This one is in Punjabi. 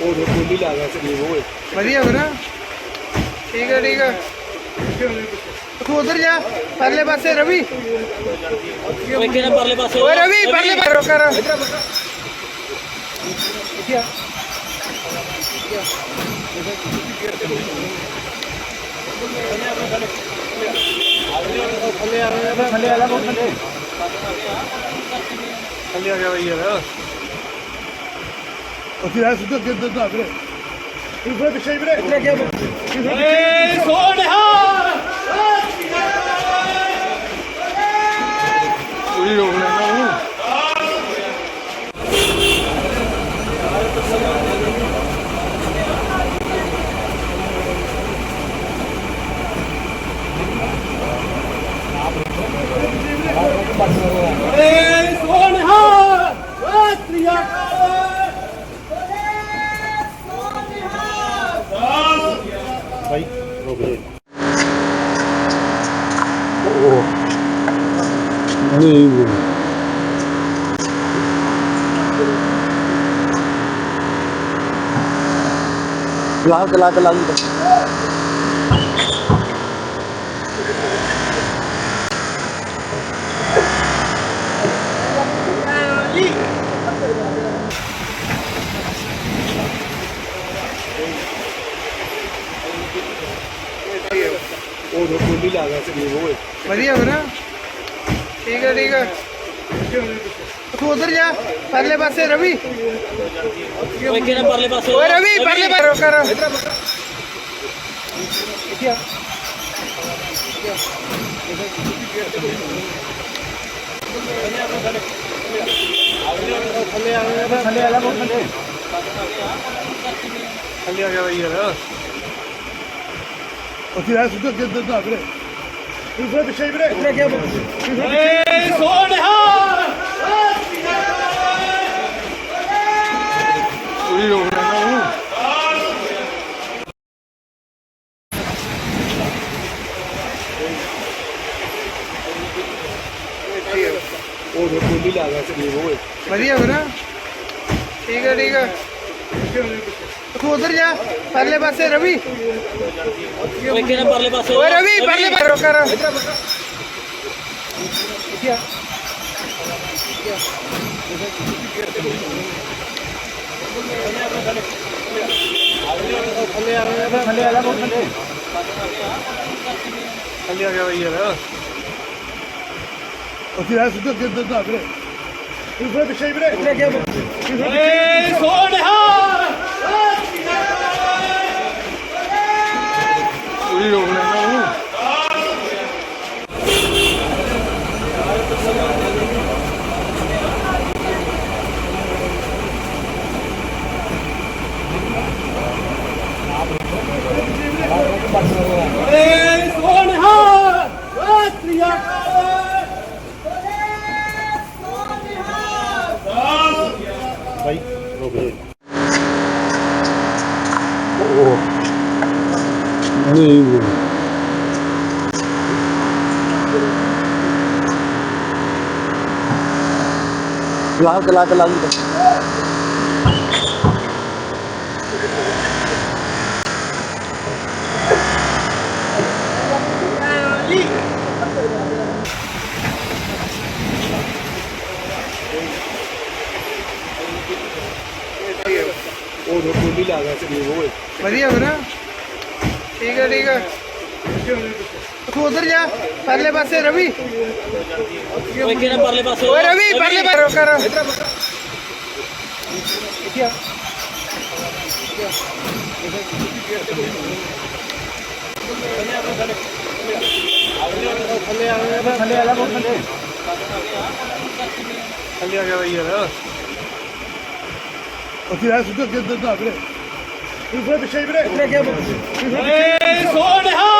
ਆ ਗਿਆ ਸਰੀਰ ਓਏ ਵਧੀਆ ਵੀਰ ਠੀਕ ਹੈ ਠੀਕ ਹੈ ਤੂੰ ਉਧਰ ਜਾ ਪਰਲੇ ਪਾਸੇ ਰਵੀ। ਓਏ ਕਿਹਨੇ ਪਰਲੇ ਪਾਸੇ? ਓਏ ਰਵੀ ਪਰਲੇ ਪਾਸੇ ਕਰ ਥੱਲੇ ਆ ਗਿਆ ਥੱਲੇ ਆ ਜਾ ਬਹੁਤ ਥੱਲੇ ਥੱਲੇ ਆ ਗਿਆ ਬਈ ਯਾਰ। وفي هذا صدق جدا بريك في فريق الشاي بريك بريك يا break của người mình lá cái lá cái lá Oh, no, no, no, no, no, no, no, no, ਵਧੀਆ ਵੀਰ ਠੀਕ ਹੈ ਠੀਕ ਹੈ ਤੂੰ ਉਧਰ ਜਾ ਪਰਲੇ ਪਾਸੇ ਰਵੀ ਓਏ ਕਿਹਨੇ ਪਰਲੇ ਪਾਸੇ ਓਏ ਰਵੀ ਪਰਲੇ ਪਾਸੇ ਕਰ ਥੱਲੇ ਆ ਗਿਆ ਥੱਲੇ ਆ ਜਾ ਬਹੁਤ ਥੱਲੇ ਥੱਲੇ ਆ ਗਿਆ ਬਈ ਯਾਰ ਅਸੀਂ ਆ ਸਿੱਧਾ ਅੱਗੇ ਅੱਗੇ ਆ ਵੀਰੇ ਫਿਰ ਪਿੱਛੇ ਹੀ ਵੀਰੇ। ਏ ਸੋਹਣਿਆ ਪੂਰੀ ਰੋਕ ਲੈਣਾ ਉਹਨੂੰ ਉਹ ਜੋ ਕੋਲੀ ਲਾ ਗਿਆ ਸਰੀਰ ਓਏ ਵਧੀਆ ਵੀਰ। ਠੀਕ ਹੈ ਠੀਕ ਹੈ। ਤੂੰ ਉਧਰ ਜਾ ਪਰਲੇ ਪਾਸੇ ਰਵੀ। ਓਏ ਕਿਹਨੇ ਪਰਲੇ ਪਾਸੇ? ਓਏ ਰਵੀ ਪਰਲੇ ਪਾਸੇ ਕਰ। ਥੱਲੇ ਆ ਗਿਆ ਥੱਲੇ ਆ ਬਹੁਤ ਥੱਲੇ ਥੱਲੇ ਆ ਗਿਆ ਬਈ ਯਾਰ ਅਸੀਂ ਆ ਸਿੱਧਾ ਅੱਗੇ ਆ ਵੀਰੇ। ਤੂੰ ਫਿਰ ਪਿੱਛੇ ਵੀਰੇ। ਏ ਸੋਹਣਿਆ। ਪੂਰੀ ਰੋਕ ਏ ਸੋਹਣਿਆ ਓ ਤ੍ਰਿਆ ਭਾਈ ਰੋਕ ਦੇ ਨਹੀਂ ਲਾ ਕੇ ਲਾ ਕੇ ਲਾ ਕੇ ਉਹ ਜੋ ਕੋਲੀ ਲਾ ਗਿਆ ਸਰੀਰ ਓਏ ਵਧੀਆ ਵੀਰ ठीक है ठीक है। तू उधर जा परले पास रवि। रवि परले पासे रोका रो थले आ गया थले आ गया थले आ गया भाई सुधर के दो आगे Üfre bir şey bile. Üfre gel. Üfre bir şey. Eee sonra ha.